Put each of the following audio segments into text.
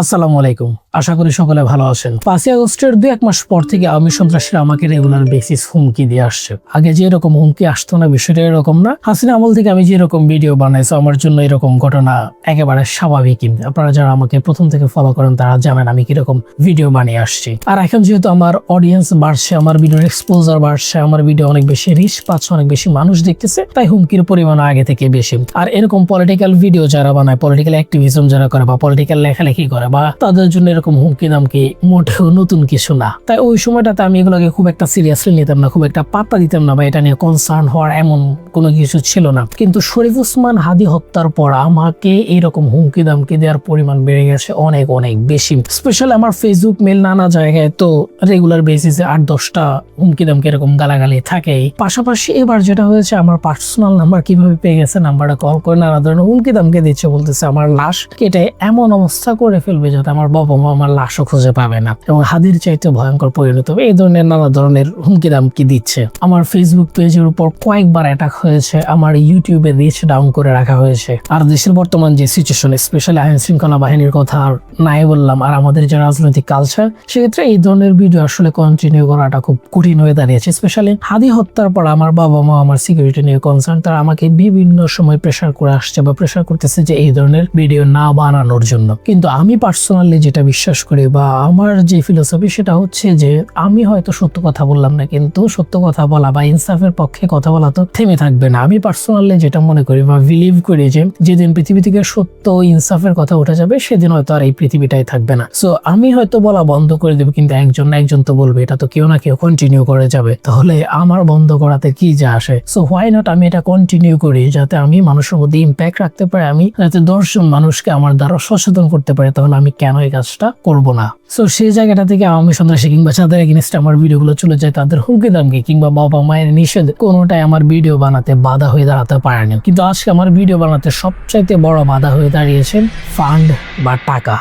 আসসালামু আলাইকুম। আশা করি সকলে ভালো আছেন। পাঁচই আগস্টের দু এক মাস পর থেকে আওয়ামী সন্ত্রাসীরা আমাকে রেগুলার বেসিস হুমকি দিয়ে আসছে। আগে যে এরকম হুমকি আসতো না, বিষয়টা এরকম না। হাসিনা আমল থেকে আমি যেরকম ভিডিও বানাইছি আমার জন্য এরকম ঘটনা একেবারে স্বাভাবিক আপনারা যারা আমাকে প্রথম থেকে ফলো করেন, তারা জানেন আমি কীরকম ভিডিও বানিয়ে আসছি। আর এখন যেহেতু আমার অডিয়েন্স বাড়ছে, আমার ভিডিওর এক্সপোজার বাড়ছে, আমার ভিডিও অনেক বেশি রিচ পাচ্ছে, অনেক বেশি মানুষ দেখতেছে, তাই হুমকির পরিমাণ আগে থেকে বেশি। আর এরকম পলিটিক্যাল ভিডিও যারা বানায় পলিটিক্যাল অ্যাক্টিভিজম যারা করে বা পলিটিক্যাল লেখালেখি করে বা তাদের জন্য এরকম হুমকি দামকি মোটেও নতুন কিছু না। তাই ওই সময়টাতে আমি এগুলোকে খুব একটা সিরিয়াসলি নিতাম না, খুব একটা পাত্তা দিতাম না বা এটা নিয়ে কনসার্ন হওয়ার এমন কোনো কিছু ছিল না। কিন্তু শরীফ উসমান হাদি হত্যার পর আমাকে এইরকম হুমকি দামকি দেওয়ার পরিমাণ বেড়ে গেছে অনেক অনেক বেশি। স্পেশালি আমার ফেসবুক মেল নানা জায়গায় তো রেগুলার বেসিসে আট, দশটা হুমকি দামকি এরকম গালাগালি থাকে পাশাপাশি এবার যেটা হয়েছে, আমার পার্সোনাল নাম্বার কীভাবে পেয়ে গেছে নাম্বারটা কল করে নানা ধরনের হুমকি দামকে দিচ্ছে বলতেছে, আমার লাশ কেটে এমন অবস্থা করে ফেলবে যাতে আমার বাবা মা আমার লাশও খুঁজে পাবে না। এবং হাদির চাইতে ভয়ঙ্কর পরিণত এই ধরনের নানা ধরনের হুমকি দামকি দিচ্ছে। আমার ফেসবুক পেজের উপর কয়েকবার অ্যাটাক হয়েছে। আমার ইউটিউবে রিচ ডাউন করে রাখা হয়েছে। আর দেশের বর্তমান যে সিচুয়েশন স্পেশালি আইন শৃঙ্খলা বাহিনীর কথা আর নাই বললাম, আর আমাদের যে রাজনৈতিক কালচার সেক্ষেত্রে এই ধরনের ভিডিও আসলে কন্টিনিউ করাটা খুব কঠিন হয়ে দাঁড়িয়েছে। স্পেশালি হাদি হত্যার পর আমার বাবা মা, আমার সিকিউরিটি নিয়ে কনসার্ন তারা আমাকে বিভিন্ন সময় প্রেশার করে আসছে বা প্রেশার করতেছে যে এই ধরনের ভিডিও না বানানোর জন্য। কিন্তু আমি পার্সোনালি যেটা বিশ্বাস করি বা আমার যে ফিলোসফি সেটা হচ্ছে যে আমি হয়তো সত্য কথা বললাম না, কিন্তু সত্য কথা বলা বা ইনসাফের পক্ষে কথা বলা তো থেমে থাকবে না। আমি পার্সোনালি যেটা মনে করি বা বিলিভ করি যে যেদিন পৃথিবী থেকে সত্য, ইনসাফের কথা উঠে যাবে, সেদিন হয়তো আর এই পৃথিবীটাই থাকবে না। সো আমি হয়তো বলা বন্ধ করে দেবো, কিন্তু একজন না একজন তো বলবে, এটা তো কেউ না কেউ কন্টিনিউ করে যাবে। তাহলে আমার বন্ধ করাতে কি যা আসে? সো হোয়াই নট আমি এটা কন্টিনিউ করি, যাতে আমি মানুষের মধ্যে ইম্প্যাক্ট রাখতে পারি, আমি যাতে দশজন মানুষকে আমার দ্বারা সচেতন করতে পারি? তাহলে আমি কেন এই কাজটা করব না? সো সেই জায়গাটা থেকে আমি সন্ত্রাসী কিংবা যাদের এগেনস্ট আমার ভিডিওগুলো চলে যায় তাদের হুমকি দামকে কিংবা বাবা মায়ের নিষেধ, কোনোটাই আমার ভিডিও বানাতে বাধা হয়ে দাঁড়াতে পারেনি। কিন্তু আজকে আমার ভিডিও বানাতে সবচাইতে বড় বাধা হয়ে দাঁড়িয়েছেন ফান্ড বা টাকা।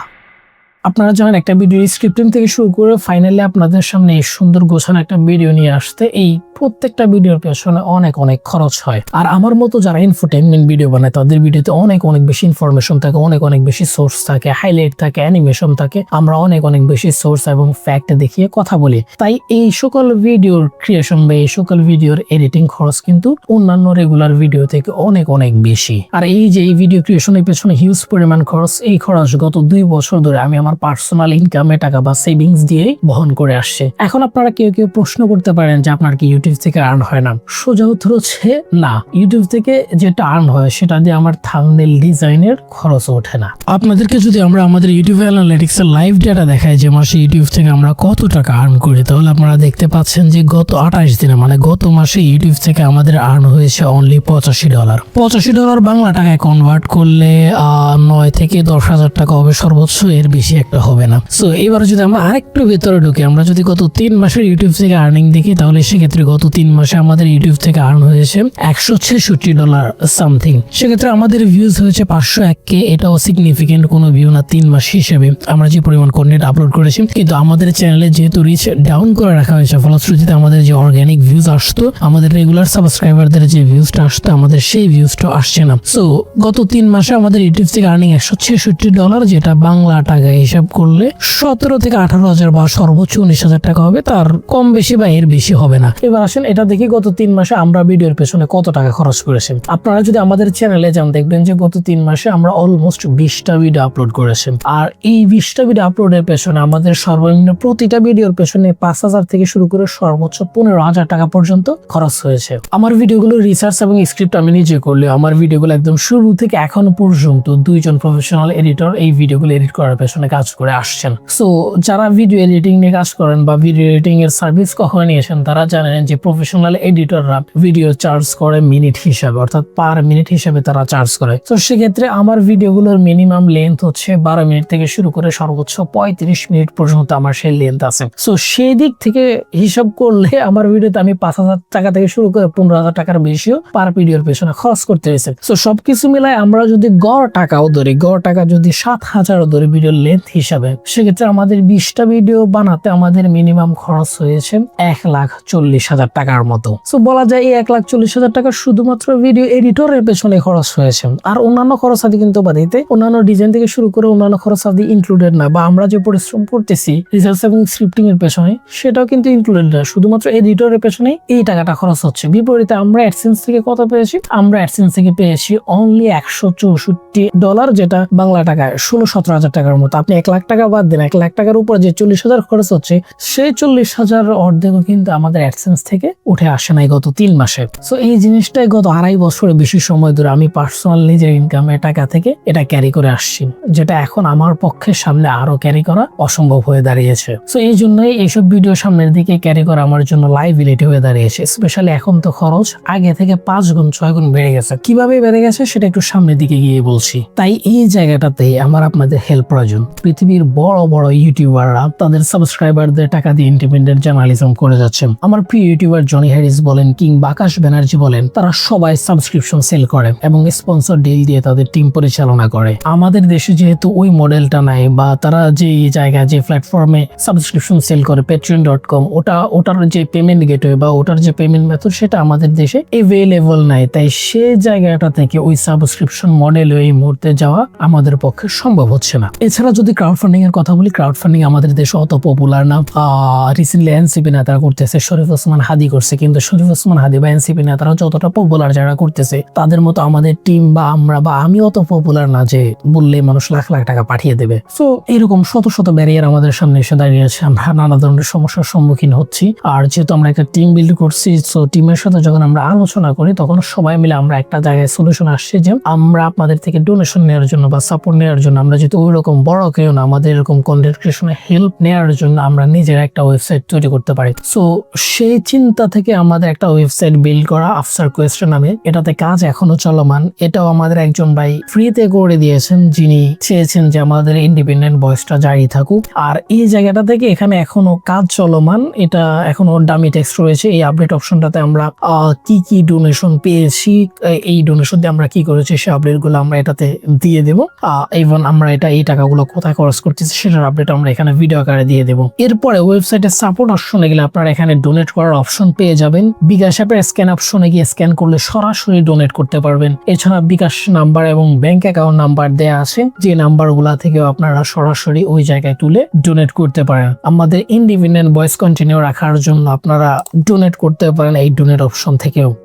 আপনারা জানেন একটা ভিডিও স্ক্রিপ্টিং থেকে শুরু করে ফাইনালি আপনাদের সামনে এই সুন্দর গোছানো একটা ভিডিও নিয়ে আসতে, এই প্রত্যেকটা ভিডিওর পেছনে অনেক অনেক খরচ হয়। আর আমার মতো যারা ইনফোটেনমেন্ট ভিডিও বানায়, তাদের ভিডিওতে অনেক অনেক বেশি ইনফরমেশন থাকে, অনেক অনেক বেশি সোর্স থাকে হাইলাইট থাকে অ্যানিমেশন থাকে। আমরা অনেক অনেক বেশি সোর্স এবং ফ্যাক্ট দেখিয়ে কথা বলি। তাই এই সকল ভিডিওর ক্রিয়েশন বা এই সকল ভিডিওর এডিটিং খরচ কিন্তু অন্যান্য রেগুলার ভিডিও থেকে অনেক অনেক বেশি। আর এই যে এই ভিডিও ক্রিয়েশনের পেছনে হিউজ পরিমাণ খরচ, এই খরচ গত দুই বছর ধরে আমি আমার পার্সোনাল ইনকামে টাকা বা সেভিংস দিয়ে বহন করে আসছে। এখন আপনারা কেউ কেউ প্রশ্ন করতে পারেন যে আপনার কি ইউটিউব থেকে আর্ন হয় না। সোজা উত্তর হচ্ছে না। ইউটিউব থেকে যেটা আর্ন হয় সেটা দিয়ে আমার থাম্বনেল ডিজাইনের খরচ ওঠে না। আপনাদেরকে যদি আমরা আমাদের ইউটিউব অ্যানালিটিক্স এর লাইভ ডেটা দেখাই যে মাসে ইউটিউব থেকে আমরা কত টাকা আর্ন করি, তাহলে আপনারা দেখতে পাচ্ছেন যে গত আঠাশ দিনে মানে গত মাসে ইউটিউব থেকে আমাদের আর্ন হয়েছে অনলি পঁচাশি ডলার পঁচাশি ডলার বাংলা টাকায় কনভার্ট করলে নয় থেকে দশ হাজার টাকা হবে সর্বোচ্চ, এর বেশি একটা হবে না। সো এবার যদি আমরা আরেকটু ভেতরে ঢুকি, আমরা যদি গত তিন মাসের ইউটিউব থেকে আর্নিং দেখি, তাহলে সেক্ষেত্রে গত তিন মাসে আমাদের ইউটিউব থেকে আর্ন হয়েছে একশো ছেষট্টি ডলার সামথিং সেক্ষেত্রে আমাদের ভিউজ হয়েছে পাঁচশো এক কে, এটাও সিগনিফিকেন্ট কোনো ভিউ না তিন মাস হিসেবে। আমরা যে পরিমাণ কন্টেন্ট আপলোড করেছি, কিন্তু আমাদের চ্যানেলে যেহেতু রিচ ডাউন করে রাখা হয়েছে, ফলশ্রুতিতে আমাদের যে অর্গ্যানিক ভিউজ আসতো, আমাদের রেগুলার সাবস্ক্রাইবারদের যে ভিউজটা আসতো, আমাদের সেই ভিউজটা আসছে না। সো গত তিন মাসে আমাদের ইউটিউব থেকে আর্নিং একশো ছেষট্টি ডলার যেটা বাংলা টাকা হিসাব করলে সতেরো থেকে আঠারো হাজার বা সর্বোচ্চ উনিশ হাজার টাকা হবে, তার কম বেশি বা এর বেশি হবে না। এবার আসেন এটা দেখি গত তিন মাসে আমরা ভিডিওর পেছনে কত টাকা খরচ করেছি আপনারা যদি আমাদের চ্যানেলে যান, দেখবেন যে গত তিন মাসে আমরা অলমোস্ট বিশটা ভিডিও আপলোড করেছি আর এই বিশটা ভিডিও আপলোডের পেছনে আমাদের সর্বনিম্ন প্রতিটা ভিডিওর পেছনে পাঁচ হাজার থেকে শুরু করে সর্বোচ্চ পনেরো হাজার টাকা পর্যন্ত খরচ হয়েছে। আমার ভিডিওগুলো রিসার্চ এবং স্ক্রিপ্ট আমি নিজে করলেও আমার ভিডিওগুলো একদম শুরু থেকে এখনও পর্যন্ত দুইজন প্রফেশনাল এডিটর এই ভিডিওগুলো এডিট করার পেছনে কাজ করে আসছেন। সো যারা ভিডিও এডিটিং নিয়ে কাজ করেন বা ভিডিও এডিটিং এর সার্ভিস কখনো নিয়েছেন তারা জানেন যে প্রফেশনাল এডিটররা ভিডিও চার্জ করে মিনিট হিসাবে, অর্থাৎ পার মিনিট হিসাবে তারা চার্জ করে। তো সেক্ষেত্রে আমার ভিডিওগুলোর মিনিমাম লেন্থ হচ্ছে বারো মিনিট থেকে শুরু করে সর্বোচ্চ পঁয়ত্রিশ মিনিট পর্যন্ত আমার সেই লেন্থ আছে। সো সেই দিক থেকে হিসাব করলে আমার ভিডিওতে আমি পাঁচ হাজার টাকা থেকে শুরু করে পনেরো হাজার টাকার বেশিও পার ভিডিওর পেছনে খরচ করতে হয়েছে। সো সবকিছু মিলায় আমরা যদি গড় টাকাও ধরি, গড় টাকা যদি সাত হাজারও ধরি ভিডিওর লেন্থ হিসাবে। সেক্ষেত্রে আমাদের বিশটা ভিডিও বানাতে আমাদের মিনিমাম খরচ হয়েছে এক লাখ চল্লিশ হাজার টাকার মতো। তো বলা যায় এই এক লাখ চল্লিশ হাজার টাকা শুধুমাত্র ভিডিও এডিটরের পেছনে খরচ হয়েছে। আর অন্যান্য খরচ আদি কিন্তু বাদিতে অন্যান্য ডিজাইন থেকে শুরু করে অন্যান্য খরচ আদি ইনক্লুডেড না, বা আমরা যে পরিশ্রম করতেছি রিসার্চ এবং স্ক্রিপ্টিং এর পেছনে, সেটাও কিন্তু ইনক্লুডেড না। শুধুমাত্র এডিটরের পেছনে এই টাকাটা খরচ হচ্ছে। বিপরীতে আমরা অ্যাডসেন্স থেকে কত পেয়েছি? আমরা অ্যাডসেন্স থেকে পেয়েছি অনলি একশো চৌষট্টি ডলার যেটা বাংলা টাকায় ষোলো সতেরো হাজার টাকার মতো। আপনি এক লাখ টাকা বাদ দেন, এক লাখ টাকার উপর যে চল্লিশ হাজার খরচ হচ্ছে, সেই চল্লিশ হাজার অর্ধেকও কিন্তু আমাদের অ্যাডসেন্স থেকে উঠে আসে নাই গত তিন মাসে। সো এই জিনিসটাই গত আড়াই বছরে বেশি সময় ধরে আমি পার্সোনাল নিজের ইনকামের টাকা থেকে এটা ক্যারি করে আসছি, যেটা এখন আমার পক্ষে সামনে আরও ক্যারি করা অসম্ভব হয়ে দাঁড়িয়েছে। সো এই জন্যই এইসব ভিডিও সামনের দিকে ক্যারি করা আমার জন্য লাইবিলিটি হয়ে দাঁড়িয়েছে স্পেশালি এখন তো খরচ আগে থেকে পাঁচ গুণ, ছয় গুণ বেড়ে গেছে। কীভাবে বেড়ে গেছে সেটা একটু সামনের দিকে গিয়ে বলছি। তাই এই জায়গাটাতে আমার আপনাদের হেল্প প্রয়োজন। পৃথিবীর বড় বড় ইউটিউবাররা তাদের সাবস্ক্রাইবারদের টাকা দিয়ে ইন্ডিপেন্ডেন্ট জার্নালিজম করে যাচ্ছেন আমার প্রিয় ইউটিউবার জনি হ্যারিস বলেন কিংবা আকাশ ব্যানার্জি বলেন, তারা সবাই সাবস্ক্রিপশন সেল করে এবং স্পন্সর ডিল দিয়ে তাদের টিম পরিচালনা করে। আমাদের দেশে যেহেতু ওই মডেলটা নাই বা তারা যে জায়গায়, যে প্ল্যাটফর্মে সাবস্ক্রিপশন সেল করে পেট্রিয়ন ডট কম ওটা, ওটার যে পেমেন্ট গেটওয়ে বা ওটার যে পেমেন্ট মেথড সেটা আমাদের দেশে এভেলেবল নাই। তাই সে জায়গাটা থেকে ওই সাবস্ক্রিপশন মডেল এই মুহূর্তে যাওয়া আমাদের পক্ষে সম্ভব হচ্ছে না। এছাড়া যদি ক্রাউড ফান্ডিং এর কথা বলি ক্রাউড ফান্ডিং আমাদের দেশে অত পপুলার না। রিসেন্টলি এনসিপি নেতারা করতেছে, শরীফ ওসমান হাদি করছে। কিন্তু শরীফ ওসমান হাদি বা এনসিপি নেতারা যতটা পপুলার যারা করতেছে, তাদের মতো আমাদের টিম বা আমরা বা আমি অত পপুলার না যে বললে মানুষ লাখ লাখ টাকা পাঠিয়ে দেবে। সো এরকম শত শত ব্যারিয়ার আমাদের সামনে এসে দাঁড়িয়েছে আমরা নানা ধরনের সমস্যার সম্মুখীন হচ্ছি। আর যেহেতু আমরা একটা টিম বিল্ড করছি সো টিমের সাথে যখন আমরা আলোচনা করি, তখন সবাই মিলে আমরা একটা জায়গায় সলিউশন আসছে যে আমরা আপনাদের থেকে ডোনেশন নেওয়ার জন্য বা সাপোর্ট নেওয়ার জন্য আমরা যেহেতু ওই রকম বড় না, আমাদের এরকম কন্টেন্ট ক্রিয়েশনে হেল্প নেওয়ার জন্য আমরা নিজের একটা ওয়েবসাইট তৈরি করতে পারি। সো সেই চিন্তা থেকে আমাদের একটা ওয়েবসাইট বিল্ড করা আফসার কোয়েস্টন নামে, এটাতে কাজ এখনও চলমান। এটাও আমাদের একজন ভাই ফ্রিতে করে দিয়েছেন, যিনি চেয়েছেন যে আমাদের ইন্ডিপেন্ডেন্ট ভয়েসটা জারি থাকুক। আর এই জায়গাটা থেকে এখানে এখনও কাজ চলমান, এটা এখনও ডামি টেক্সট রয়েছে। এই আপডেট অপশনটাতে আমরা কি কি ডোনেশন পেয়েছি এই ডোনেশন দিয়ে আমরা কি করেছি সেই আপডেটগুলো আমরা এটাতে দিয়ে দেবো। ইভন আমরা এটা, এই টাকাগুলো কোথায় খরচ করতেছি, সেটার আপডেট আমরা এখানে ভিডিও আকারে দিয়ে দেবো। এরপরে ওয়েবসাইটে সাপোর্ট অপশনে গেলে আপনারা এখানে ডোনেট করার অপশন পেয়ে যাবেন। বিকাশ অ্যাপের স্ক্যান অপশনে গিয়ে স্ক্যান করলে সরাসরি ডোনেট করতে পারবেন। এছাড়া বিকাশ নাম্বার এবং ব্যাংক অ্যাকাউন্ট নাম্বার দেয়া আছে, যে নাম্বারগুলা থেকেও আপনারা সরাসরি ওই জায়গায় তুলে ডোনেট করতে পারেন। আমাদের ইন্ডিপেন্ডেন্ট ভয়েস কন্টিনিউ রাখার জন্য আপনারা ডোনেট করতে পারেন এই ডোনেট অপশন থেকেও।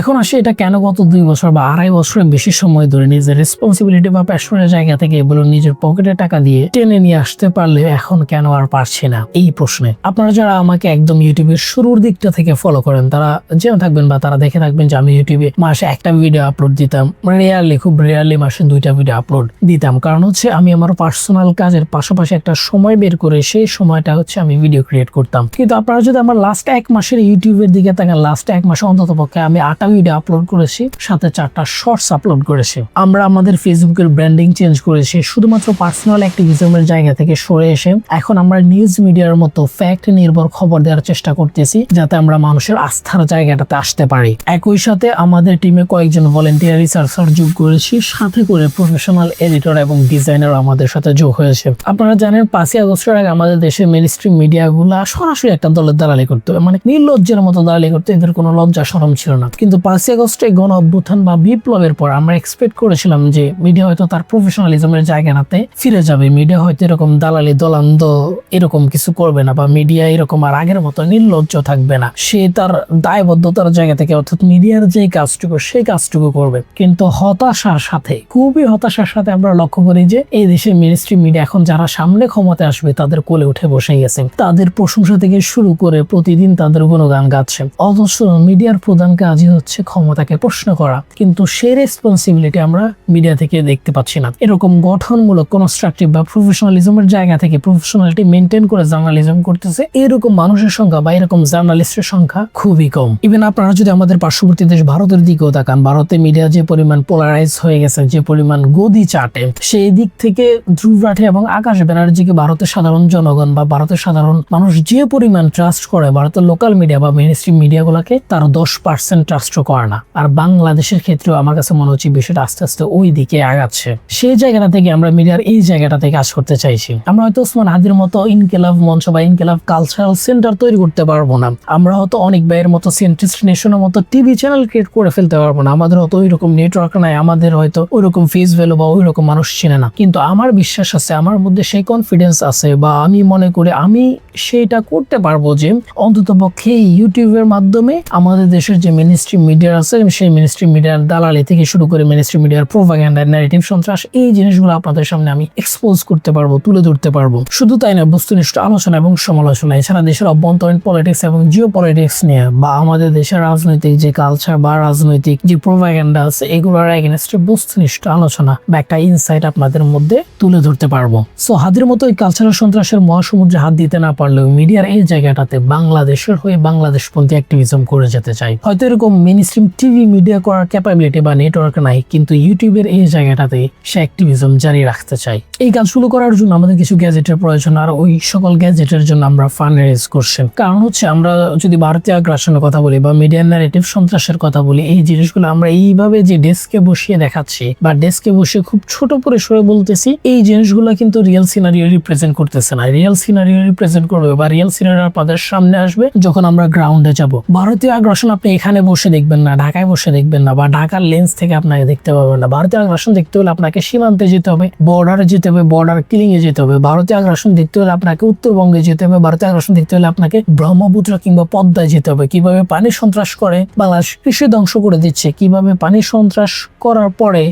এখন আসে এটা কেন গত দুই বছর বা আড়াই বছরের বেশি সময় ধরে নিজের রেসপন্সিবিলিটি বা প্যাশনের জায়গা থেকে এগুলো নিজের পকেটে টাকা দিয়ে টেনে নিয়ে আসতে পারলে এখন কেন আর পারছে না? এই প্রশ্নে। আপনারা যারা আমাকে একদম ইউটিউবের শুরুর দিকটা থেকে ফলো করেন, তারা জেনে থাকবেন বা তারা দেখে থাকবেন যে আমি ইউটিউবে মাসে একটা ভিডিও আপলোড দিতাম। রেয়ারলি খুব রেয়ারলি মাসে দুইটা ভিডিও আপলোড দিতাম। কারণ হচ্ছে আমি আমার পার্সোনাল কাজের পাশাপাশি একটা সময় বের করে সেই সময়টা হচ্ছে আমি ভিডিও ক্রিয়েট করতাম। কিন্তু আপনারা যদি আমার লাস্ট এক মাসের ইউটিউবের দিকে তাকান লাস্ট এক মাসে অন্তত পক্ষে আমি আটটা ভিডিও আপলোড করেছি, সাথে চারটা শর্টস আপলোড করেছি। আমরা আমাদের ফেসবুকের ব্র্যান্ডিং চেঞ্জ করেছি, শুধুমাত্র পার্সোনাল অ্যাক্টিভিজমের জায়গা থেকে সরে এসে এখন আমরা নিউজ মিডিয়ার মতো ফ্যাক্ট নির্ভর খবর দেওয়ার চেষ্টা করতেছি, যাতে আমরা মানুষের আস্থার জায়গাটাতে আসতে পারি। একই সাথে আমাদের টিমে কয়েকজন ভলেন্টিয়ার রিসার্চার যোগ করেছি, সাথে করে প্রফেশনাল এডিটর এবং ডিজাইনার আমাদের সাথে যোগ হয়েছে। আপনারা জানেন, পাঁচই আগস্টের আগে আমাদের দেশের মেন স্ট্রিম মিডিয়াগুলা সরাসরি একটা দলের দালালি করতে হবে মানে নির্লজ্জের মতো দালালি করতে, এদের কোনো লজ্জা সরম ছিল না। কিন্তু পাঁচই আগস্টে গণ অভ্যুত্থান বা বিপ্লবের পর আমরা এক্সপেক্ট করেছিলাম যে মিডিয়া হয়তো তার প্রফেশনালিজমের জায়গাটাতে ফিরে যাবে। মিডিয়া হয়তো এরকম দালালি দলান্দ এরকম কিছু করবে না বা মিডিয়া এরকম আর আগের মতো নির্লজ্জ থাকবে না। সে তার দায়বদ্ধতার জায়গা থেকে অর্থাৎ মিডিয়ার যে কাজটুকু, সেই কাজটুকু করবে। কিন্তু হতাশার সাথে, খুবই হতাশার সাথে আমরা লক্ষ্য করি যে এই দেশের মিনিস্ট্রি মিডিয়া এখন যারা সামনে ক্ষমতায় আসবে, তাদের কোলে উঠে বসে গেছে। তাদের প্রশংসা থেকে শুরু করে প্রতিদিন তাদের গুণগান গাচ্ছে। অথচ মিডিয়ার প্রধান কাজই হচ্ছে ক্ষমতাকে প্রশ্ন করা। কিন্তু সে রেসপন্সিবিলিটি আমরা মিডিয়া থেকে দেখতে পাচ্ছি না। এরকম গঠনমূলক কনস্ট্রাকটিভ বা প্রফেশনালিজমের জায়গা থেকে প্রফেশনালিটি মেনটেন করে জার্নালিজম করতেছে, এরকম মানুষের সংখ্যা বা এরকম জার্নালিস্টের সংখ্যা খুবই কম। ইভেন আপনারা যদি আমাদের পার্শ্ববর্তী দেশ ভারতের দিকেও তাকান, ভারতে মিডিয়া যে পরিমাণ পোলারাইজ হয়ে গেছে, যে পরিমাণ গদি চাটে, সেই দিক থেকে ধ্রুব রাঠে এবং আকাশ ব্যানার্জিকে ভারতের সাধারণ জনগণ বা ভারতের সাধারণ মানুষ যে পরিমাণ ট্রাস্ট করে, ভারতের লোকাল মিডিয়া বা মেন স্ট্রিম মিডিয়াগুলোকে তার দশ পার্সেন্ট রাষ্ট্র করে না। আর বাংলাদেশের ক্ষেত্রেও আমার কাছে মনে হচ্ছে বিষয়টা আস্তে আস্তে ওই দিকে আগাচ্ছে। সেই জায়গাটা থেকে আমরা মিডিয়ার এই জায়গাটাতে কাজ করতে চাইছি। আমরা হয়তো ওসমান হাদির মতো ইনকেলাভ মঞ্চ বা ইনকেলাভ কালচারাল সেন্টার তৈরি করতে পারব না। আমরা হয়তো অনেক ব্যয়ের মতো সেন্ট্রিস্ট নেশনের মতো টিভি চ্যানেল ক্রিয়েট করে ফেলতে পারব না। আমাদের হয়তো ওই রকম নেটওয়ার্ক নাই, আমাদের হয়তো ওই রকম ফেস ভ্যালু বা ওই রকম মানুষ চিনে না। কিন্তু আমার বিশ্বাস আছে, আমার মধ্যে সেই কনফিডেন্স আছে বা আমি মনে করি আমি সেটা করতে পারব যে অন্তত পক্ষে ইউটিউবের মাধ্যমে আমাদের দেশের যে মিনিস্ট্রি মিডিয়া আছে সেই মিনিস্ট্রি মিডিয়ার দালালি থেকে শুরু করে মিনিস্ট্রি মিডিয়ার প্রোভাগ্যান্ডা ন্যারেটিভ সন্ত্রাস, এই জিনিসগুলো আপনাদের সামনে আমি এক্সপোজ করতে পারব, তুলে ধরতে পারব। শুধু তাই না বস্তুনিষ্ঠ আলোচনা এবং সমালোচনা, এছাড়া দেশের অভ্যন্তরীণ পলিটিক্স এবং জিও পলিটিক্স নিয়ে, বা আমাদের দেশের রাজনৈতিক যে কালচার বা রাজনৈতিক যে প্রোভাগ্যান্ডা আছে, এগুলোর এগেনস্টে বস্তুনিষ্ঠ আলোচনা বা একটা ইনসাইট আপনাদের মধ্যে তুলে ধরতে পারব। সো হাতের মতো এই কালচারাল সন্ত্রাসের মহাসমুদ্রে হাত দিতে না পারলেও মিডিয়ার এই জায়গাটাতে বাংলাদেশের হয়ে বাংলাদেশপন্থী অ্যাক্টিভিজম করে যেতে চাই। হয়তো এরকম মেনস্ট্রিম টিভি মিডিয়া করার ক্যাপাবিলিটি বা নেটওয়ার্ক নাই, কিন্তু ইউটিউবের এই জায়গাটাতে সে অ্যাক্টিভিজম জারি রাখতে চাই এই কাজগুলো করার জন্য আমাদের কিছু গ্যাজেটের প্রয়োজন, আর ওই সকল গ্যাজেটের জন্য আমরা ফান্ড রেজ করছি। কারণ হচ্ছে আমরা যদি ভারতীয় আগ্রাসনের কথা বলি বা মিডিয়া ন্যারেটিভ সন্ত্রাসের কথা বলি, এই জিনিসগুলো আমরা এইভাবে যে ডেস্কে বসিয়ে দেখাচ্ছি বা ডেস্কে বসে খুব ছোট পরিসরে বলতেছি, এই জিনিসগুলো কিন্তু রিয়েল সিনারিও রিপ্রেজেন্ট করতেছে না। রিয়েল সিনারিও রিপ্রেজেন্ট করবে বা রিয়েল সিনারিও আপনাদের সামনে আসবে যখন আমরা গ্রাউন্ডে যাব। ভারতীয় আগ্রাসন আপনি এখানে বসে দেখবেন না, ঢাকায় বসে দেখবেন না বা ঢাকার লেন্স থেকে আপনাকে দেখতে পাবেন না। ভারতীয় আগ্রাসন দেখতে হলে আপনাকে সীমান্তে যেতে হবে বর্ডারে যেতে হবে বর্ডার কিলিং এ যেতে হবে। ভারতীয় আগ্রাসন দেখতে হলে আপনাকে উত্তরবঙ্গে যেতে হবে, ভারতীয় আগ্রাসন দেখতে হলে আপনাকে ব্রহ্মপুত্র কিংবা পদ্মায় যেতে হবে। কীভাবে পানি সন্ত্রাস করে? বাংলাদেশ কৃষি ধ্বংস করে দিচ্ছে। কীভাবে পানি সন্ত্রাস করার পরে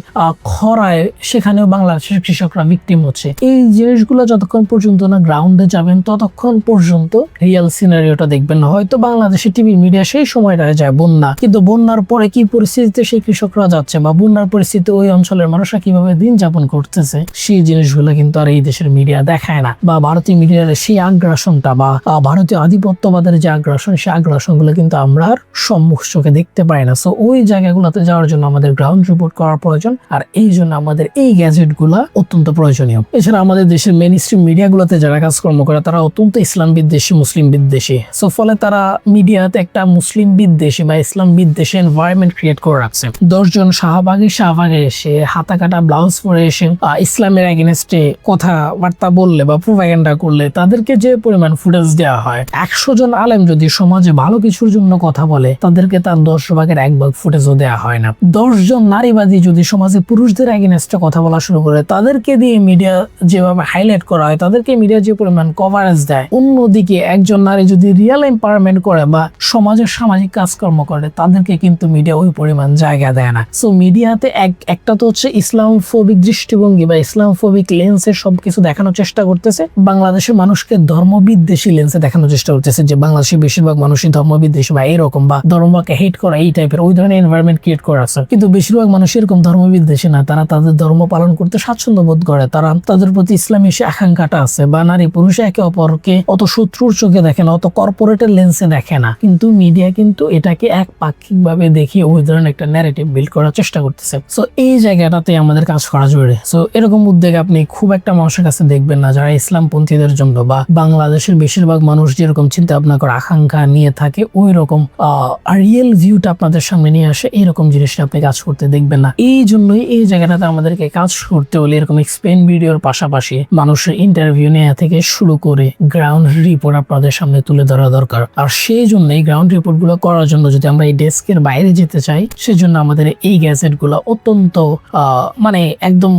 খরায় সেখানেও বাংলাদেশের কৃষকরা ভিকটিম হচ্ছে। এই জিনিসগুলো যতক্ষণ পর্যন্ত না গ্রাউন্ডে যাবেন, ততক্ষণ পর্যন্ত রিয়েল সিনারিওটা দেখবেন হয়তো বাংলাদেশে টিভি মিডিয়া সেই সময়টায় যায়, বন্যা। কিন্তু বন্যার পরে কি পরিস্থিতিতে সেই কৃষকরা যাচ্ছে বা বন্যার পরিস্থিতি ওই অঞ্চলের মানুষরা কীভাবে দিন যাপন করতেছে, সেই জিনিসগুলো কিন্তু আর এই দেশের মিডিয়া দেখায় না। বা ভারতীয় মিডিয়ার সেই আগ্রাসনটা বা ভারতীয় আধিপত্যবাদের যে আগ্রাসন, সেই আগ্রাসনগুলো কিন্তু আমরা আর সম্মুখ চোখে দেখতে পাই না। সো ওই জায়গাগুলোতে যাওয়ার জন্য আমাদের গ্রাউন্ড রিপোর্ট করার প্রয়োজন আর এই জন্য আমাদের এই গ্যাজেটগুলা অত্যন্ত প্রয়োজনীয়। এছাড়া আমাদের দেশের মেন স্ট্রিম মিডিয়া গুলোতে যারা কাজকর্ম করে, তারা অত্যন্ত ইসলাম বিদ্বেষী, মুসলিম বিদ্বেষী। সো ফলে তারা মিডিয়াতে একটা মুসলিম বিদ্বেষী বা ইসলাম বিদ্বেষী এনভায়রনমেন্ট ক্রিয়েট করে রাখছে। দশজন শাহবাগে শাহবাগে এসে হাতা কাটা ব্লাউজ পরে এসে ইসলামের এগেনস্টে কথাবার্তা বললে বা প্রোপাগান্ডা করলে তাদেরকে যে পরিমাণ ফুটেজ দেওয়া হয়, একশো জন আলেম যদি সমাজে ভালো কিছুর জন্য কথা বলে, তাদেরকে তার দশ ভাগের এক ভাগ ফুটেজও দেওয়া হয় না। দশজন নারীবাদী যদি সমাজে পুরুষদের এগেনস্টে কথা বলা শুরু করে, তাদেরকে দিয়ে মিডিয়া যেভাবে হাইলাইট করা হয়, তাদেরকে মিডিয়া যে পরিমাণ কভারেজ দেয়, অন্যদিকে একজন নারী যদি রিয়েল এম্পাওয়ারমেন্ট করে বা সমাজের সামাজিক কাজকর্ম করে তাদেরকে কিন্তু মিডিয়া ওই পরিমাণ জায়গা দেয় না। সো মিডিয়াতে এক, একটা তো হচ্ছে ইসলাম ফোবিক দৃষ্টিভঙ্গি বা ইসলাম ফোবিক লেন্সে সবকিছু দেখানোর চেষ্টা করতেছে। বাংলাদেশের মানুষকে ধর্মবিদ্বেষী লেন্সে দেখানোর চেষ্টা করতেছে যে, বাংলাদেশের বেশিরভাগ মানুষই ধর্মবিদ্বেষী বা এরকম বা ধর্মকে হেট করা, এই টাইপের ওই ধরনের এনভায়রনমেন্ট ক্রিয়েট করা আছে। কিন্তু বেশিরভাগ মানুষ এরকম ধর্মবিদ্বেষী না, তারা তাদের ধর্ম পালন করতে স্বাচ্ছন্দ্য বোধ করে। তারা তাদের প্রতি ইসলামী সে আকাঙ্ক্ষাটা আছে বা নারী পুরুষ একে অপরকে অত শত্রুর চোখে দেখে না, অত কর্পোরেটের লেন্সে দেখে না। কিন্তু মিডিয়া কিন্তু এটাকে এক পাক্ষিক ভাবে দেখিয়ে ওই ধরনের একটা ন্যারেটিভ বিল্ড করার চেষ্টা করতেছে। সো এই জায়গাটাতে আমাদের কাজ করা জরুরি। সো এরকম উদ্যোগ আপনি খুব একটা মানুষের কাছে দেখবেন না, যারা ইসলামপন্থীদের জন্য বা বাংলাদেশের বেশিরভাগ মানুষ যেরকম চিন্তা ভাবনা করে, আকাঙ্ক্ষা নিয়ে থাকে ওই রকম রিয়েল ভিউটা আপনাদের সামনে নিয়ে আসে, এরকম জিনিসটা আপনি কাজ করতে দেখবেন না। এই জন্যই এই জায়গাটাতে আমাদেরকে কাজ করতে হলে এরকম এক্সপ্লেন ভিডিওর পাশাপাশি মানুষের ইন্টারভিউ নেওয়া থেকে শুরু করে গ্রাউন্ড রিপোর্ট আপনাদের সামনে তুলে ধরা দরকার। আর সেই জন্য এই গ্রাউন্ড রিপোর্টগুলো করার জন্য যদি আমরা এই ডেস্কের বাইরে যেতে চাই, সেজন্য আমাদের এই গ্যাজেটগুলো অত্যন্ত মানে একদম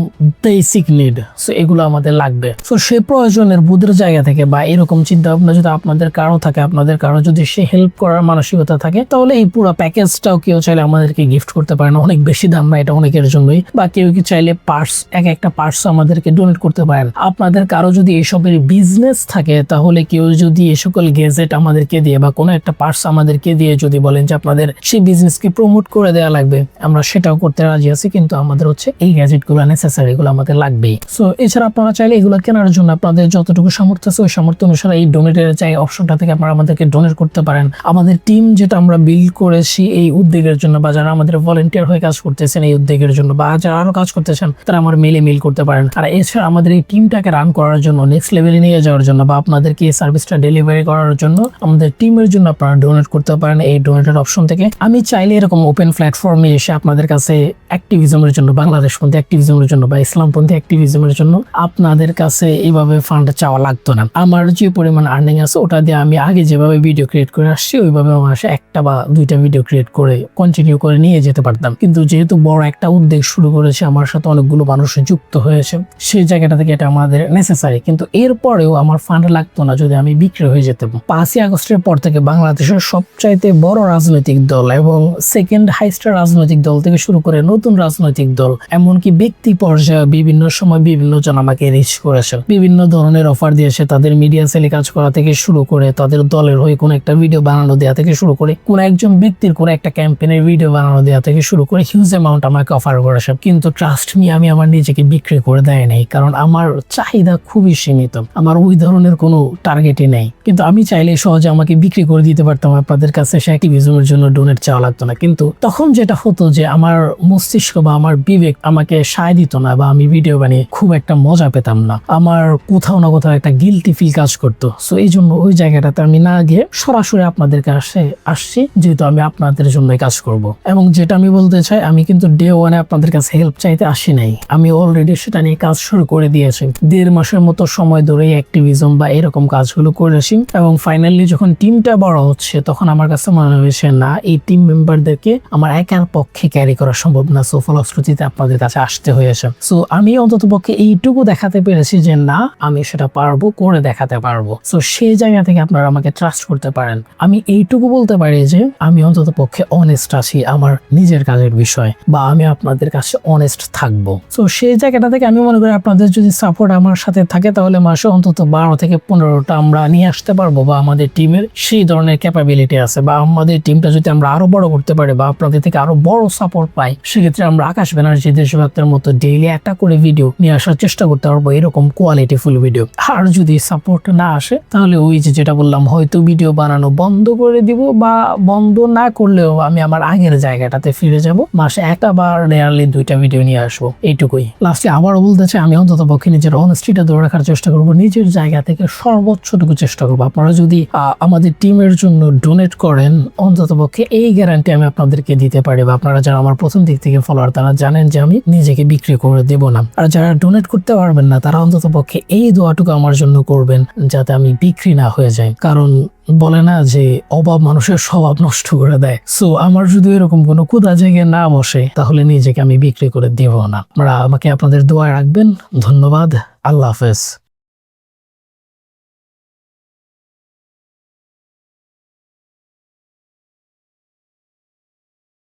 বেসিক নিড সো এগুলো আমাদের লাগবে। তো সে প্রয়োজনের বুধের জায়গা থেকে বা এরকম চিন্তা ভাবনা যদি আপনাদের কারও থাকে, আপনাদের কারও যদি সে হেল্প করার মানসিকতা থাকে, তাহলে এই পুরো প্যাকেজটাও কেউ চাইলে আমাদেরকে গিফট করতে পারেন। অনেক বেশি দাম না এটা অনেকের জন্যই। বা কেউ কি চাইলে পার্টস এক একটা পার্টস আমাদেরকে ডোনেট করতে পারেন। আপনাদের কারও যদি এসবের বিজনেস থাকে, তাহলে কেউ যদি এ সকল গেজেট আমাদেরকে দিয়ে বা কোনো একটা পার্টস আমাদেরকে দিয়ে যদি বলেন যে আপনাদের সেই বিজনেসকে প্রমোট করে দেওয়া লাগবে। আমরা সেটাও করতে রাজি আছি, কিন্তু আমাদের হচ্ছে এই গ্যাজেটগুলো নেসেসারি এগুলো আমাদের লাগবেই। সো এছাড়া আপনারা চাইলে এগুলো কেনার জন্য আপনাদের যতটুকু সামর্থ্য আছে, ওই সামর্থ্য অনুসারে এই ডোনেটের চাই অপশনটা থেকে আপনারা আমাদেরকে ডোনেট করতে পারেন। আমাদের টিম যেটা আমরা বিল্ড করেছি এই উদ্যোগের জন্য বা যারা আমাদের ভলেন্টিয়ার হয়ে কাজ করতেছেন এই উদ্যোগের জন্য বা যারা আরও কাজ করতেছেন, তারা আমার মেলে মেল করতে পারেন। আর এছাড়া আমাদের এই টিমটাকে রান করার জন্য নেক্সট লেভেলে নিয়ে যাওয়ার জন্য বা আপনাদেরকে এই সার্ভিসটা ডেলিভারি করার জন্য আমাদের টিমের জন্য আপনারা ডোনেট করতে পারেন। এই ডোনেটের অপশন থেকে থেকে আমি চাইলে এরকম ওপেন প্ল্যাটফর্মে এসে আপনাদের কাছে অ্যাক্টিভিজমের জন্য বাংলাদেশ পন্থী অ্যাক্টিভিজমের জন্য বা ইসলামপন্থী অ্যাক্টিভিজমের জন্য আপনাদের কাছে এইভাবে ফান্ড চাওয়া লাগতো না। আমার যে পরিমাণ আর্নিং আছে ওটা দিয়ে আমি আগে যেভাবে ভিডিও ক্রিয়েট করে আসছি, ওইভাবে মাসে একটা বা দুইটা ভিডিও ক্রিয়েট করে কন্টিনিউ করে নিয়ে যেতে পারতাম। কিন্তু যেহেতু বড় একটা উদ্যোগ শুরু করেছে, আমার সাথে অনেকগুলো মানুষ যুক্ত হয়েছে সেই জায়গাটা থেকে এটা আমাদের নেসেসারি কিন্তু এরপরেও আমার ফান্ড লাগতো না, যদি আমি বিক্রি হয়ে যেতাম। পাঁচই আগস্টের পর থেকে বাংলাদেশের সবচাইতে বড় রাজনৈতিক দল এবং সেকেন্ড হাইস্ট রাজনৈতিক দল থেকে শুরু করে নতুন রাজনৈতিক দল, এমনকি ব্যক্তি পর্যায়ে বিভিন্ন সময় বিভিন্ন জন আমাকে রিচ করেছে। বিভিন্ন ধরনের অফার দিয়েছে তাদের মিডিয়া সেলে কাজ করা থেকে শুরু করে তাদের দলের হয়ে কোনো একটা ভিডিও বানানো দেওয়া থেকে শুরু করে, কোন একজন ব্যক্তির কোনো একটা ক্যাম্পেনের ভিডিও বানানো দেওয়া থেকে শুরু করে হিউজ অ্যামাউন্ট আমাকে অফার করেছে। কিন্তু ট্রাস্ট নিয়ে আমি আমার নিজেকে বিক্রি করে দেয় নাই, কারণ আমার চাহিদা খুবই সীমিত। আমার ওই ধরনের কোনো টার্গেটই নেই। কিন্তু আমি চাইলে সহজে আমাকে বিক্রি করে দিতে পারতাম। আপনাদের কাছে সে অ্যাক্টিভিজমের জন্য ডোনেট চাওয়া লাগতো না। কিন্তু তখন যেটা হতো যে আমার মস্তিষ্ক বা আমার বিবেক আমাকে সায় দিত না বা আমি ভিডিও বানিয়ে খুব একটা মজা পেতাম না। আমার কোথাও না কোথাও একটা গিলটি ফিল কাজ করতো। সো এই জন্য ওই জায়গাটাতে আমি না গিয়ে সরাসরি আপনাদের কাছে আসছি, যেহেতু আমি আপনাদের জন্যই কাজ করব। এবং যেটা আমি বলতে চাই, আমি কিন্তু ডে ওয়ানে আপনাদের কাছে হেল্প চাইতে আসি নাই। আমি অলরেডি সেটা নিয়ে কাজ শুরু করে দিয়েছি। দেড় মাসের মতো সময় ধরে অ্যাক্টিভিজম বা এরকম কাজগুলো করেছি। এবং ফাইনালি যখন টিমটা বড় হচ্ছে, তখন আমার কাছে মনে হয়েছে, না এই টিম মেম্বারদেরকে আমার একার পক্ষে ক্যারি করা সম্ভব না। সো ফলশ্রুতিতে আপনাদের কাছে আসতে হয়েছে। সো আমি অন্তত পক্ষে এইটুকু দেখাতে পেরেছি যে না, আমি সেটা পারব, করে দেখাতে পারব। সো সেই জায়গা থেকে আপনারা আমাকে ট্রাস্ট করতে পারেন। আমি এইটুকু বলতে পারি যে, আমি অন্তত পক্ষে অনেস্ট আছি আমার নিজের কাজের বিষয়, বা আমি আপনাদের কাছে অনেস্ট থাকব। সো সেই জায়গাটা থেকে আমি মনে করি আপনাদের যদি সাপোর্ট আমার সাথে থাকে, তাহলে মাসে অন্তত বারো থেকে পনেরোটা আমরা নিয়ে আসতে পারব, বা আমাদের টিমের সেই ধরনের ক্যাপাবিলিটি আছে, বা আমাদের টিমটা যদি আমরা আরও বড় করতে পারি বা আপনাদের থেকে আরও বড় সাপোর্ট পাই, সেক্ষেত্রে আমরা আকাশ ব্যানার্জি দেশভক্তের মতো ডেইলি একটা করে ভিডিও নিয়ে আসার চেষ্টা করতে পারব এরকম কোয়ালিটি ফুল ভিডিও আর যদি সাপোর্ট না আসে, তাহলে ওই যে যেটা বললাম, হয়তো ভিডিও বানানো বন্ধ করে দিব বা বন্ধ না করলেও আমি আমার আগের জায়গাটাতে ফিরে যাব, মাসে একটা বা রেয়ারলি দুইটা ভিডিও নিয়ে আসব, এইটুকুই। লাস্টে আবারও বলতে চাই, আমি অন্তত পক্ষে নিজের অনেস্টিটা ধরে রাখার চেষ্টা করব, নিজের জায়গা থেকে সর্বোচ্চটুকু চেষ্টা করব। আপনারা যদি আমাদের টিমের জন্য ডোনেট করেন, অন্তত পক্ষে এই গ্যারান্টি আমি আপনাদেরকে দিতে পারি বা আপনারা যারা আমার প্রথম দিক থেকে ফলোয়ার তারা জানেন যে আমি নিজেকে বিক্রি করে দেব না। আর যারা ডোনেট করতে পারবেন না, তারা অন্তত পক্ষে এই দোয়াটুকু আমার জন্য করবেন যাতে আমি বিক্রি না হয়ে যাই। কারণ বলে না যে অভাব মানুষের স্বভাব নষ্ট করে দেয়। সো আমার যদি এরকম কোনো কুদা জায়গায় না বসে, তাহলে নিজেকে আমি বিক্রি করে দেব না। আপনারা আমাকে আপনাদের দোয়া রাখবেন। ধন্যবাদ। আল্লাহ হাফেজ।